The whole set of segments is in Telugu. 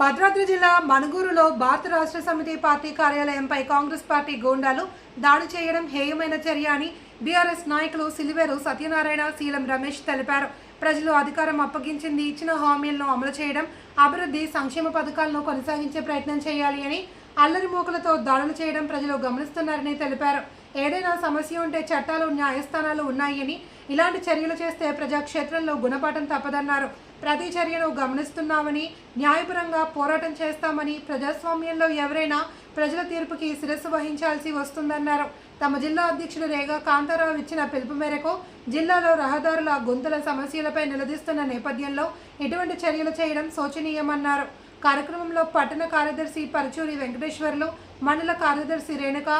భద్రాద్రి జిల్లా మణుగూరులో భారత రాష్ట్ర సమితి పార్టీ కార్యాలయంపై కాంగ్రెస్ పార్టీ గూండాలు దాడి చేయడం హేయమైన చర్య అని బీఆర్ఎస్ నాయకులు సిలివేరు సత్యనారాయణ శీలం రమేష్ తెలిపారు. ప్రజలు అధికారం అప్పగించింది ఇచ్చిన హామీలను అమలు చేయడం అభివృద్ధి సంక్షేమ పథకాలను కొనసాగించే ప్రయత్నం చేయాలి అని అల్లరి మూకలతో దాడులు చేయడం ప్రజలు గమనిస్తున్నారని తెలిపారు. ఏదైనా సమస్య ఉంటే చట్టాలు న్యాయస్థానాలు ఉన్నాయని ఇలాంటి చర్యలు చేస్తే ప్రజాక్షేత్రంలో గుణపాఠం తప్పదన్నారు. ప్రతి చర్యను గమనిస్తున్నామని న్యాయపరంగా పోరాటం చేస్తామని ప్రజాస్వామ్యంలో ఎవరైనా ప్రజల తీర్పుకి శిరస్సు వహించాల్సి వస్తుందన్నారు. తమ జిల్లా అధ్యక్షుడు రేగా కాంతారావు ఇచ్చిన పిలుపు మేరకు జిల్లాలో రహదారుల గుంతల సమస్యలపై నిలదీస్తున్న నేపథ్యంలో ఇటువంటి చర్యలు చేయడం శోచనీయమన్నారు. కార్యక్రమంలో పట్టణ కార్యదర్శి పరచూరి వెంకటేశ్వర్లు మండల కార్యదర్శి రేణుక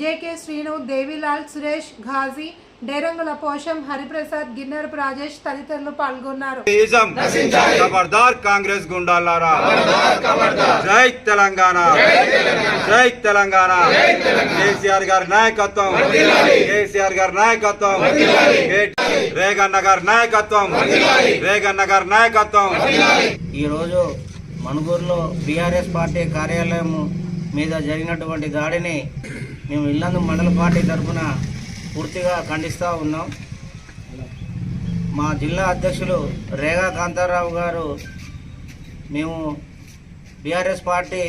జేకే శ్రీను దేవిలాల్ సురేష్ ఘాజీ డేరంగుల పోషం హరిప్రసాద్ గిన్నెరపు రాజేష్ తదితరులు పాల్గొన్నారు. ఖబర్దార్ కాంగ్రెస్ గుండాలారా. జై తెలంగాణ. జై తెలంగాణ. కేసీఆర్ గారి నాయకత్వం. కేసీఆర్ గారి నాయకత్వం. రేగన్న గారి నాయకత్వం. రేగన్న గారి నాయకత్వం. ఈరోజు మణుగూరులో బీఆర్ఎస్ పార్టీ కార్యాలయం మీద జరిగినటువంటి దాడిని మేము ఇల్లందు మండల పార్టీ తరఫున పూర్తిగా ఖండిస్తూ ఉన్నాం. మా జిల్లా అధ్యక్షులు రేగా కాంతారావు గారు మేము బీఆర్ఎస్ పార్టీ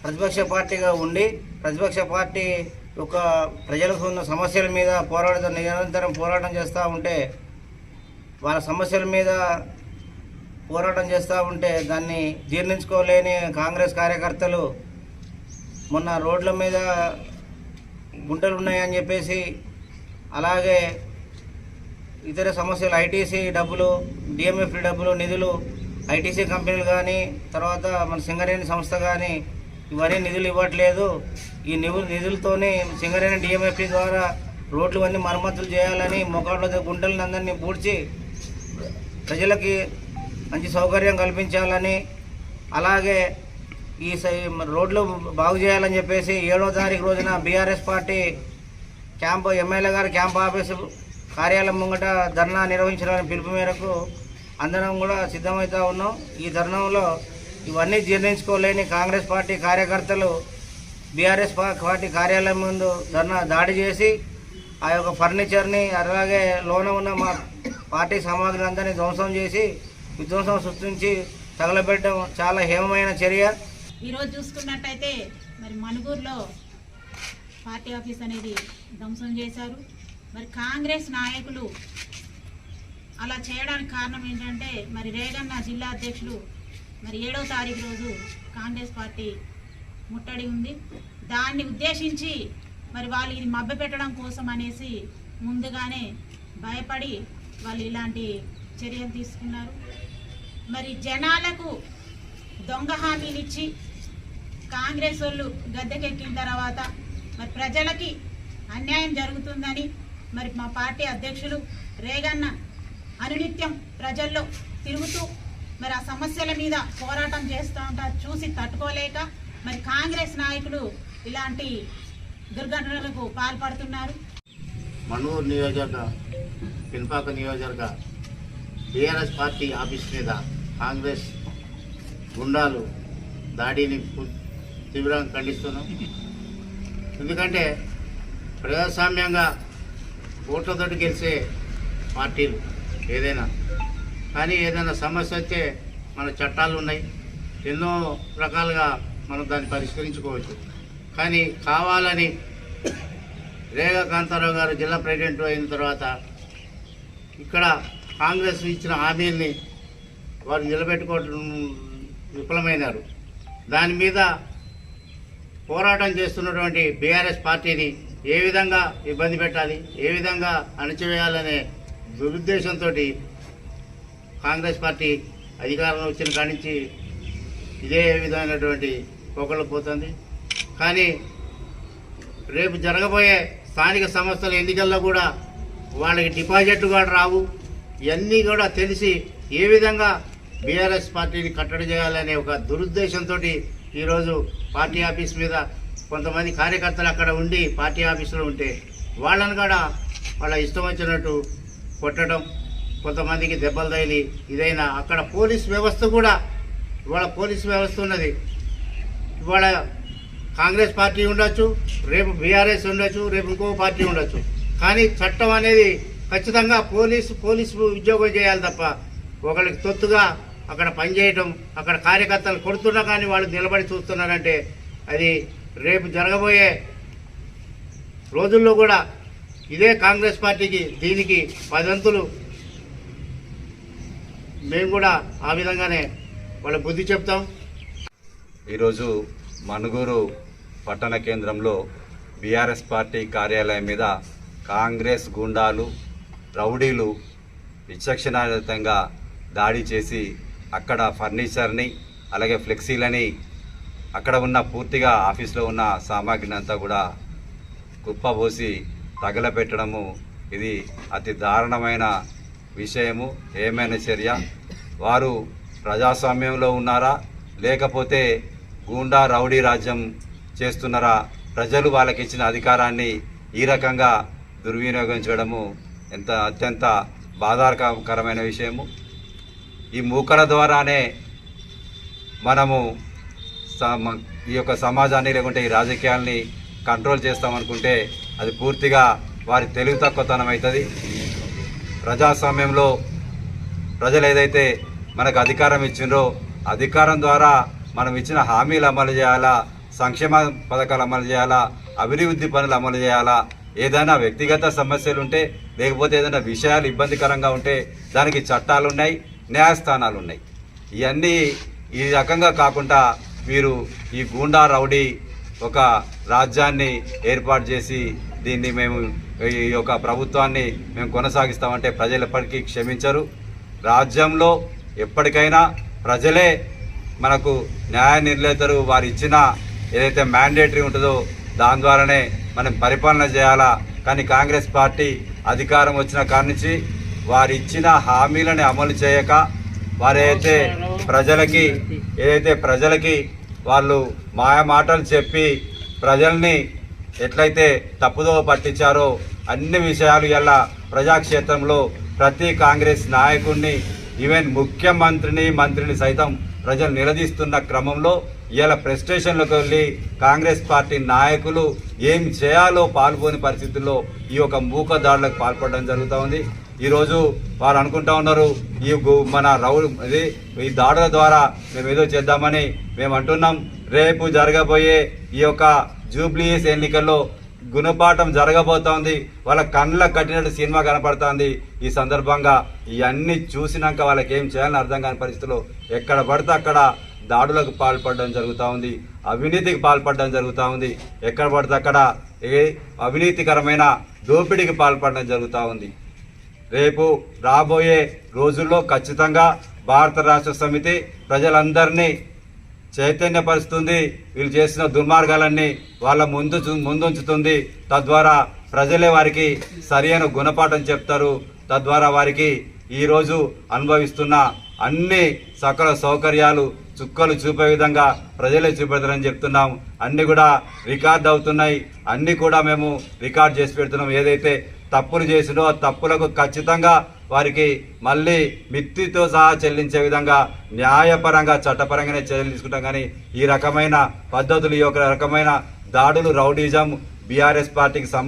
ప్రతిపక్ష పార్టీగా ఉండి ప్రతిపక్ష పార్టీ యొక్క ప్రజలకు ఉన్న సమస్యల మీద పోరాడుతూ నిరంతరం పోరాటం చేస్తూ ఉంటే వాళ్ళ సమస్యల మీద పోరాటం చేస్తూ ఉంటే దాన్ని జీర్ణించుకోలేని కాంగ్రెస్ కార్యకర్తలు మొన్న రోడ్ల మీద గుంటలు ఉన్నాయని చెప్పేసి అలాగే ఇతర సమస్యలు ఐటీసీ డబ్బులు డిఎంఎఫ్ డబ్బులు నిధులు ఐటీసీ కంపెనీలు కానీ తర్వాత మన సింగరేణి సంస్థ కానీ ఇవన్నీ నిధులు ఇవ్వట్లేదు. ఈ నిధులు నిధులతోనే సింగరేణి డిఎంఎఫ్ ద్వారా రోడ్లు అన్నీ మరమ్మతులు చేయాలని మొక్కల గుంటలను అందరినీ పూడ్చి ప్రజలకి మంచి సౌకర్యం కల్పించాలని అలాగే ఈ రోడ్లు బాగు చేయాలని చెప్పేసి ఏడో తారీఖు రోజున బీఆర్ఎస్ పార్టీ క్యాంపు ఎమ్మెల్యే గారి క్యాంప్ ఆఫీసు కార్యాలయం ముంగట ధర్నా నిర్వహించడానికి పిలుపు మేరకు అందరం కూడా సిద్ధమవుతా ఉన్నాం. ఈ ధర్నంలో ఇవన్నీ జీర్ణించుకోలేని కాంగ్రెస్ పార్టీ కార్యకర్తలు బీఆర్ఎస్ పార్టీ కార్యాలయం ముందు ధర్నా దాడి చేసి ఆ యొక్క ఫర్నిచర్ని అలాగే లోన ఉన్న మా పార్టీ సామాగ్రిని అందరినీ ధ్వంసం చేసి విధ్వంసం సృష్టించి తగలబెట్టడం చాలా హేమమైన చర్య. ఈరోజు చూసుకున్నట్టయితే మరి మణుగూరులో పార్టీ ఆఫీస్ అనేది ధ్వంసం చేశారు. మరి కాంగ్రెస్ నాయకులు అలా చేయడానికి కారణం ఏంటంటే మరి రేగన్న జిల్లా అధ్యక్షులు మరి ఏడవ తారీఖు రోజు కాంగ్రెస్ పార్టీ ముట్టడి ఉంది. దాన్ని ఉద్దేశించి మరి వాళ్ళు ఇది మభ్యపెట్టడం కోసం అనేసి ముందుగానే భయపడి వాళ్ళు ఇలాంటి చర్యలు తీసుకున్నారు. మరి జనాలకు దొంగ హామీలు ఇచ్చి కాంగ్రెస్ వాళ్ళు గద్దెకెక్కిన తర్వాత మరి ప్రజలకి అన్యాయం జరుగుతుందని మరి మా పార్టీ అధ్యక్షులు రేగన్న అనునిత్యం ప్రజల్లో తిరుగుతూ మరి ఆ సమస్యల మీద పోరాటం చేస్తూ ఉంటారు. చూసి తట్టుకోలేక మరి కాంగ్రెస్ నాయకులు ఇలాంటి దుర్ఘటనలకు పాల్పడుతున్నారు. మనూరు నియోజక పిన్పాక నియోజకవర్గ టీఆర్ఎస్ పార్టీ ఆఫీస్ మీద కాంగ్రెస్ గుండాలు దాడిని తీవ్రంగా ఖండిస్తున్నాం. ఎందుకంటే ప్రజాస్వామ్యంగా ఓట్లతో గెలిచే పార్టీలు ఏదైనా. కానీ ఏదైనా సమస్య వస్తే మన చట్టాలు ఉన్నాయి. ఎన్నో రకాలుగా మనం దాన్ని పరిష్కరించుకోవచ్చు. కానీ కావాలని రేగా కాంతారావు గారు జిల్లా ప్రెసిడెంట్ అయిన తర్వాత ఇక్కడ కాంగ్రెస్ ఇచ్చిన హామీల్ని వారు నిలబెట్టుకోవడం విఫలమైనారు. దాని మీద పోరాటం చేస్తున్నటువంటి బీఆర్ఎస్ పార్టీని ఏ విధంగా ఇబ్బంది పెట్టాలి ఏ విధంగా అణచివేయాలనే దురుద్దేశంతో కాంగ్రెస్ పార్టీ అధికారంలో వచ్చిన కానించి ఇదే విధమైనటువంటి పోకళ్ళు పోతుంది. కానీ రేపు జరగబోయే స్థానిక సంస్థల ఎన్నికల్లో కూడా వాళ్ళకి డిపాజిట్లు కూడా రావు. ఇవన్నీ కూడా తెలిసి ఏ విధంగా బీఆర్ఎస్ పార్టీని కట్టడి చేయాలనే ఒక దురుద్దేశంతో ఈరోజు పార్టీ ఆఫీస్ మీద కొంతమంది కార్యకర్తలు అక్కడ ఉండి పార్టీ ఆఫీసులో ఉంటే వాళ్ళని కూడా వాళ్ళ ఇష్టం వచ్చినట్టు కొట్టడం కొంతమందికి దెబ్బలు తగిలి ఇదైనా అక్కడ పోలీస్ వ్యవస్థ కూడా ఇవాళ పోలీస్ వ్యవస్థ ఉన్నది. ఇవాళ కాంగ్రెస్ పార్టీ ఉండొచ్చు రేపు బీఆర్ఎస్ ఉండొచ్చు రేపు ఇంకో పార్టీ ఉండొచ్చు. కానీ చట్టం అనేది ఖచ్చితంగా పోలీసు పోలీసు ఉద్యోగం చేయాలి తప్ప ఒకరికి తొత్తుగా అక్కడ పనిచేయటం అక్కడ కార్యకర్తలు కొడుతున్నా కానీ వాళ్ళు నిలబడి చూస్తున్నారంటే అది రేపు జరగబోయే రోజుల్లో కూడా ఇదే కాంగ్రెస్ పార్టీకి దీనికి పదంతులు. మేము కూడా ఆ విధంగానే వాళ్ళ బుద్ధి చెప్తాం. ఈరోజు మనుగూరు పట్టణ కేంద్రంలో బీఆర్ఎస్ పార్టీ కార్యాలయం మీద కాంగ్రెస్ గుండాలు రౌడీలు విచక్షణారహితంగా దాడి చేసి అక్కడ ఫర్నిచర్ని అలాగే ఫ్లెక్సీలని అక్కడ ఉన్న పూర్తిగా ఆఫీస్లో ఉన్న సామాగ్రిని అంతా కూడా కుప్పబోసి తగలపెట్టడము. ఇది అతి దారుణమైన విషయము. ఏమైనా చర్య? వారు ప్రజాస్వామ్యంలో ఉన్నారా? లేకపోతే గూండా రౌడీ రాజ్యం చేస్తున్నారా? ప్రజలు వాళ్ళకి ఇచ్చిన అధికారాన్ని ఈ రకంగా దుర్వినియోగం చేయడము ఎంత అత్యంత బాధాకరమైన విషయము. ఈ మూకల ద్వారానే మనము ఈ యొక్క సమాజాన్ని లేకుంటే ఈ రాజకీయాల్ని కంట్రోల్ చేస్తామనుకుంటే అది పూర్తిగా వారి తెలివి తక్కువతనం అవుతుంది. ప్రజాస్వామ్యంలో ప్రజలు ఏదైతే మనకు అధికారం ఇచ్చిండ్రో అధికారం ద్వారా మనం ఇచ్చిన హామీలు అమలు చేయాలా సంక్షేమ పథకాలు అమలు చేయాలా అభివృద్ధి పనులు అమలు చేయాలా ఏదైనా వ్యక్తిగత సమస్యలు ఉంటే లేకపోతే ఏదైనా విషయాలు ఇబ్బందికరంగా ఉంటే దానికి చట్టాలు ఉన్నాయి న్యాయస్థానాలు ఉన్నాయి ఇవన్నీ ఈ రకంగా కాకుండా మీరు ఈ గూండా రౌడీ ఒక రాజ్యాన్ని ఏర్పాటు చేసి దీన్ని మేము ఈ యొక్క ప్రభుత్వాన్ని మేము కొనసాగిస్తామంటే ప్రజలు ఎప్పటికీ క్షమించరు. రాజ్యంలో ఎప్పటికైనా ప్రజలే మనకు న్యాయ నిర్ణేతలు వారు ఇచ్చిన ఏదైతే మ్యాండేటరీ ఉంటుందో దాని ద్వారానే మనం పరిపాలన చేయాలా. కానీ కాంగ్రెస్ పార్టీ అధికారం వచ్చిన కాడి నుంచి వారు ఇచ్చిన హామీలను అమలు చేయక వారైతే ప్రజలకి ఏదైతే ప్రజలకి వాళ్ళు మాయ మాటలు చెప్పి ప్రజల్ని ఎట్లయితే తప్పుదో పట్టించారో అన్ని విషయాలు ఇలా ప్రజాక్షేత్రంలో ప్రతి కాంగ్రెస్ నాయకుడిని ఈవెన్ ముఖ్యమంత్రిని మంత్రిని సైతం ప్రజలు నిలదీస్తున్న క్రమంలో ఇలా ప్రెస్ స్టేషన్లకు వెళ్ళి కాంగ్రెస్ పార్టీ నాయకులు ఏం చేయాలో పాల్గొని పరిస్థితుల్లో ఈ యొక్క మూక దాడులకు పాల్పడడం జరుగుతూ ఉంది. ఈరోజు వారు అనుకుంటా ఉన్నారు ఈ గు- మన రౌ ఇది ఈ దాడుల ద్వారా మేము ఏదో చేద్దామని మేము అంటున్నాం. రేపు జరగబోయే ఈ యొక్క జూబ్లీస్ ఎన్నికల్లో గుణపాఠం జరగబోతోంది. వాళ్ళ కళ్ళకు కట్టినట్టు సినిమా కనపడుతోంది. ఈ సందర్భంగా ఇవన్నీ చూసినాక వాళ్ళకి ఏం చేయాలని అర్థం కాని పరిస్థితిలో ఎక్కడ పడితే అక్కడ దాడులకు పాల్పడడం జరుగుతూ ఉంది. అవినీతికి పాల్పడడం జరుగుతూ ఉంది. ఎక్కడ పడితే అక్కడ ఏ అవినీతికరమైన దోపిడీకి పాల్పడడం జరుగుతూ ఉంది. రేపు రాబోయే రోజుల్లో ఖచ్చితంగా భారత రాష్ట్ర సమితి ప్రజలందరినీ చైతన్యపరుస్తుంది. వీళ్ళు చేసిన దుర్మార్గాలన్నీ వాళ్ళ ముందు ముందుంచుతుంది. తద్వారా ప్రజలే వారికి సరైన గుణపాఠం చెప్తారు. తద్వారా వారికి ఈరోజు అనుభవిస్తున్న అన్ని సకల సౌకర్యాలు చుక్కలు చూపే విధంగా ప్రజలే చూపెడతారని చెప్తున్నాం. అన్నీ కూడా రికార్డ్ అవుతున్నాయి. అన్నీ కూడా మేము రికార్డ్ చేసి పెడుతున్నాం. ఏదైతే తప్పులు చేసినో ఆ తప్పులకు ఖచ్చితంగా వారికి మళ్ళీ మిత్తితో సహా చెల్లించే విధంగా న్యాయపరంగా చట్టపరంగానే చర్యలు తీసుకుంటాం. కానీ ఈ రకమైన పద్ధతులు ఈ యొక్క రకమైన దాడులు రౌడీజం బీఆర్ఎస్ పార్టీకి సం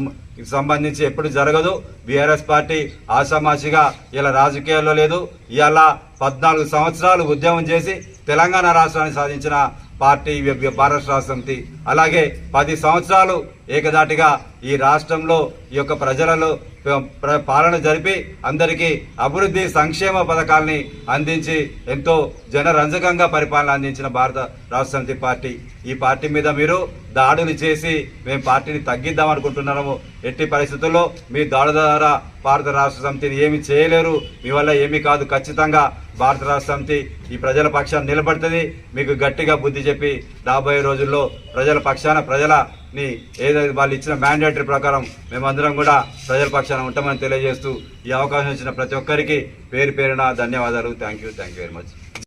సంబంధించి ఎప్పుడు జరగదు. బీఆర్ఎస్ పార్టీ ఆషామాషిగా ఇలా రాజకీయాల్లో లేదు. ఇలా పద్నాలుగు సంవత్సరాలు ఉద్యమం చేసి తెలంగాణ రాష్ట్రాన్ని సాధించిన పార్టీ భారత రాష్ట్రంతి అలాగే పది సంవత్సరాలు ఏకదాటిగా ఈ రాష్ట్రంలో ఈ యొక్క ప్రజలలో ప్ర- పాలన జరిపి అందరికీ అభివృద్ధి సంక్షేమ పథకాల్ని అందించి ఎంతో జనరంజకంగా పరిపాలన అందించిన భారత రాష్ట్ర సమితి పార్టీ. ఈ పార్టీ మీద మీరు దాడులు చేసి మేము పార్టీని తగ్గిద్దాం అనుకుంటున్నాము. ఎట్టి పరిస్థితుల్లో మీ దాడుల ద్వారా భారత రాష్ట్ర సమితిని ఏమి చేయలేరు. మీ వల్ల ఏమీ కాదు. ఖచ్చితంగా భారత రాష్ట్ర సమితి ఈ ప్రజల పక్షాన్ని నిలబడుతుంది. మీకు గట్టిగా బుద్ధి చెప్పి రాబోయే రోజుల్లో ప్రజల పక్షాన ప్రజల ని ఏదైతే వాళ్ళు ఇచ్చిన మ్యాండేటరీ ప్రకారం మేమందరం కూడా ప్రజల పక్షాన ఉంటామని తెలియజేస్తూ ఈ అవకాశం ఇచ్చిన ప్రతి ఒక్కరికి పేరు పేరున ధన్యవాదాలు. Thank you thank you very much